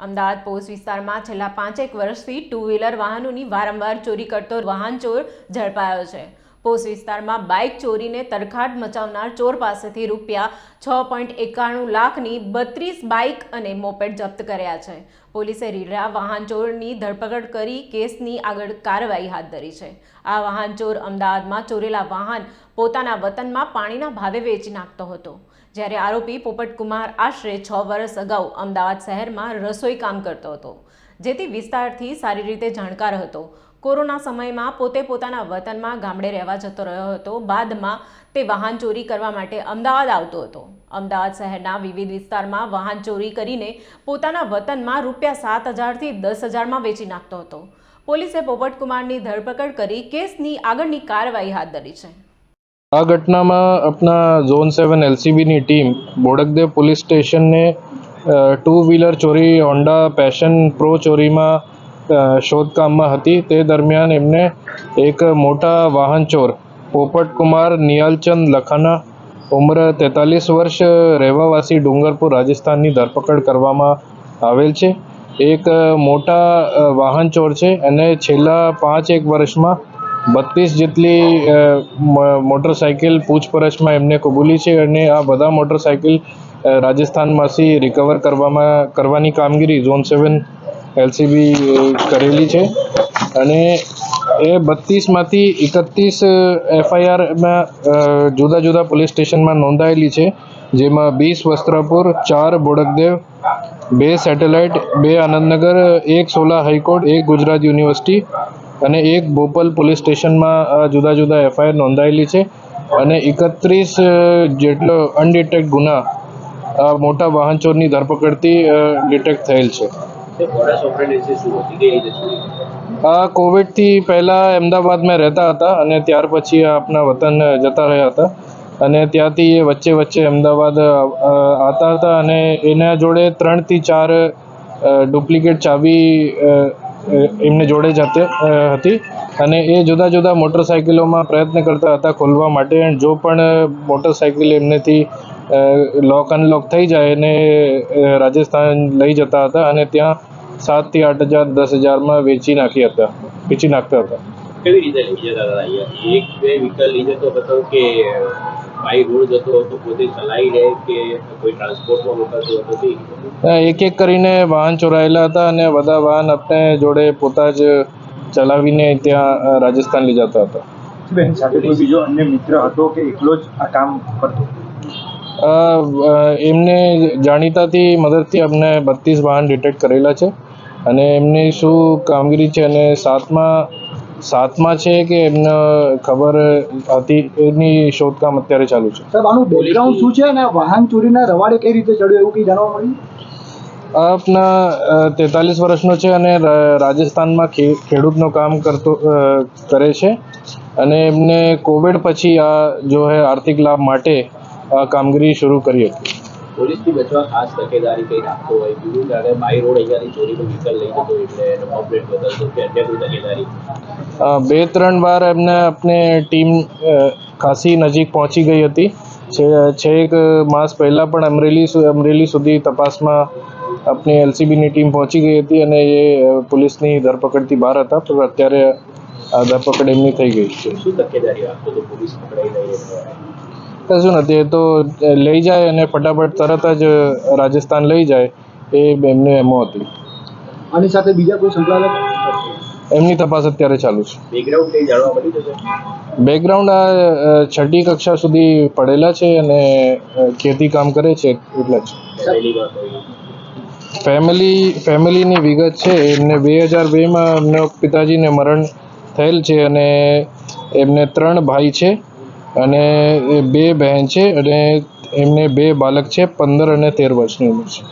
Ahmedabad post વિસ્તારમાં છેલ્લા પાંચેક વર્ષથી ટુ વ્હીલર વાહનોની વારંવાર ચોરી કરતો વાહન ચોર ઝડપાયો છે. પોસ્ટ વિસ્તારમાં બાઇક ચોરીને તરખાટ મચાવનાર ચોર પાસેથી રૂપિયા છ પોઈન્ટ એકાણું લાખની બત્રીસ બાઇક અને મોપેડ જપ્ત કર્યા છે. પોલીસે રીરા વાહન ચોરની ધરપકડ કરી કેસની આગળ કાર્યવાહી હાથ ધરી છે. આ વાહન ચોર અમદાવાદમાં ચોરેલા વાહન પોતાના વતનમાં પાણીના ભાવે વેચી નાખતો હતો. જ્યારે આરોપી પોપટકુમાર આશરે છ વર્ષ અગાઉ અમદાવાદ શહેરમાં રસોઈ કામ કરતો હતો. જેથી વિસ્તારથી સારી રીતે જાણકાર હતો. કોરોના સમયમાં પોતે પોતાના વતનમાં ગામડે રહેવા જતો રહ્યો હતો. બાદમાં તે વાહન ચોરી કરવા માટે અમદાવાદ આવતો હતો. અમદાવાદ શહેરના વિવિધ વિસ્તારમાં વાહન ચોરી કરીને પોતાના વતનમાં રૂપિયા સાત હજારથી દસ હજારમાં વેચી નાખતો હતો. પોલીસે પોપટકુમારની ધરપકડ કરી કેસની આગળની કાર્યવાહી હાથ ધરી છે. આ ઘટનામાં આપણા ઝોન સેવન એલસીબીની ટીમ બોડકદેવ પોલીસ સ્ટેશનને ટુ વ્હીલર ચોરી હોન્ડા પેશન પ્રો ચોરીમાં શોધકામમાં હતી. તે દરમિયાન એમને એક મોટા વાહન ચોર પોપટકુમાર નિયાલચંદ લખાના, ઉંમર તેતાલીસ વર્ષ, રહેવાવાસી ડુંગરપુર, રાજસ્થાનની ધરપકડ કરવામાં આવેલ છે. એક મોટા વાહન ચોર છે. અને છેલ્લા પાંચ એક વર્ષમાં બત્રીસ જેટલી મોટરસાઇકલ પૂછપરછમાં એમને કબૂલી છે અને આ બધા મોટરસાઇકલ રાજસ્થાનમાંથી રિકવર કરવામાં, કરવાની કામગીરી ઝોન સેવન એલસીબી કરેલી છે. અને એ બત્રીસમાંથી એકત્રીસ એફઆઈઆરમાં જુદા જુદા પોલીસ સ્ટેશનમાં નોંધાયેલી છે, જેમાં બીસ વસ્ત્રાપુર, ચાર બોડકદેવ, બે સેટેલાઇટ, બે આનંદનગર, એક સોલા હાઈકોર્ટ, એક ગુજરાત યુનિવર્સિટી અને એક બોપલ પોલીસ સ્ટેશનમાં જુદા જુદા એફઆઈઆર નોંધાયેલી છે. અને એકત્રીસ જેટલો અનડિટેક્ટ ગુના મોટા વાહન ચોરની ધરપકડથી ડિટેક્ટ થયેલ છે. આ કોવિડથી પહેલાં અમદાવાદમાં રહેતા હતા અને ત્યાર પછી આપના આપણા વતન જતા રહ્યા હતા. અને ત્યાંથી એ વચ્ચે વચ્ચે અમદાવાદ આવતા હતા અને એના જોડે ત્રણથી ચાર ડુપ્લિકેટ ચાવી એમને જોડે જાતે હતી અને એ જુદા જુદા મોટરસાઇકલોમાં પ્રયત્ન કરતા હતા ખોલવા માટે જો પણ મોટરસાઇકલ એમનેથી લોક અનલોક થઈ જાય અને રાજસ્થાન લઈ જતા હતા અને ત્યાં સાતથી આઠ હજાર દસ હજારમાં વેચી નાખી હતા વેચી નાખતા હતા. કેવી રીતે લઈ જતા હતા અહીંયા એક બે વ્હીકલ લઈ જતો હતો કે બાઇક રોડ જતો હતો પોતે ચલાવી લે કે કોઈ ટ્રાન્સપોર્ટમાં મોકલતો હતો એક એક કરીને વાહન ચોરાયેલા હતા અને બધા વાહન આપણે જોડે પોતા જ ચલાવીને ત્યાં રાજસ્થાન લઈ જતા હતા. બેન સાથે કોઈ બીજો અન્ય મિત્ર હતો કે એકલો જ આ કામ કરતો? એમને જાણીતાથી મદદથી અમને બત્રીસ વાહન ડિટેક્ટ કરેલા છે. અને એમની શું કામગીરી છે અને સાતમા સાતમા છે કે એમને ખબર હતી? એની શોધકામ અત્યારે ચાલુ છે. સાહેબ આનું બેકગ્રાઉન્ડ શું છે અને વાહન ચોરીના રવાડે કઈ રીતે ચડ્યો એવું કંઈ જાણવા મળ્યું? આપના તેતાલીસ વર્ષનો છે અને રાજસ્થાનમાં ખેડૂતનું કામ કરતો કરે છે. અને એમને કોવિડ પછી આ જો હે આર્થિક લાભ માટે કામગીરી શરૂ કરી હતી. પોલીસથી બચવા ખાસ તકેદારી કંઈ રાખતો હોય? બીજું જ્યારે બાય રોડ અહીંયાથી ચોરીનો વ્હીકલ લઈ જતો એટલે પ્લેટ બદલતો કે અન્ય કોઈ તકેદારી? બે ત્રણ વાર એમને આપણે ટીમ ખાસી નજીક પહોંચી ગઈ હતી. છે છેક માસ પહેલાં પણ અમરેલી અમરેલી સુધી તપાસમાં આપણી એલસીબીની ટીમ પહોંચી ગઈ હતી અને એ પોલીસની ધરપકડથી બહાર હતા. પણ અત્યારે આ ધરપકડ એમની થઈ ગઈ છે. શું તકેદારી રાખતો તો પોલીસ પકડાઈ એટલે કશું નથી એ તો લઈ જાય અને ફટાફટ તરત જ રાજસ્થાન લઈ જાય એ એમની એમો હતી. આની સાથે બીજા કોઈ સંકળાયેલા એમની તપાસ અત્યારે ચાલુ છે. બેકગ્રાઉન્ડ કઈ જાણવા મળી જશે બેકગ્રાઉન્ડ આ છઠ્ઠી કક્ષા સુધી પડેલા છે અને ખેતી કામ કરે છે એટલા જ. ફેમિલી ફેમિલીની વિગત છે એમને બે હજાર બેમાં એમના પિતાજીને મરણ થયેલ છે અને એમને ત્રણ ભાઈ છે. અને એ બે બહેન છે અને એમને બે બાળક છે, પંદર અને તેર વર્ષની ઉંમર છે.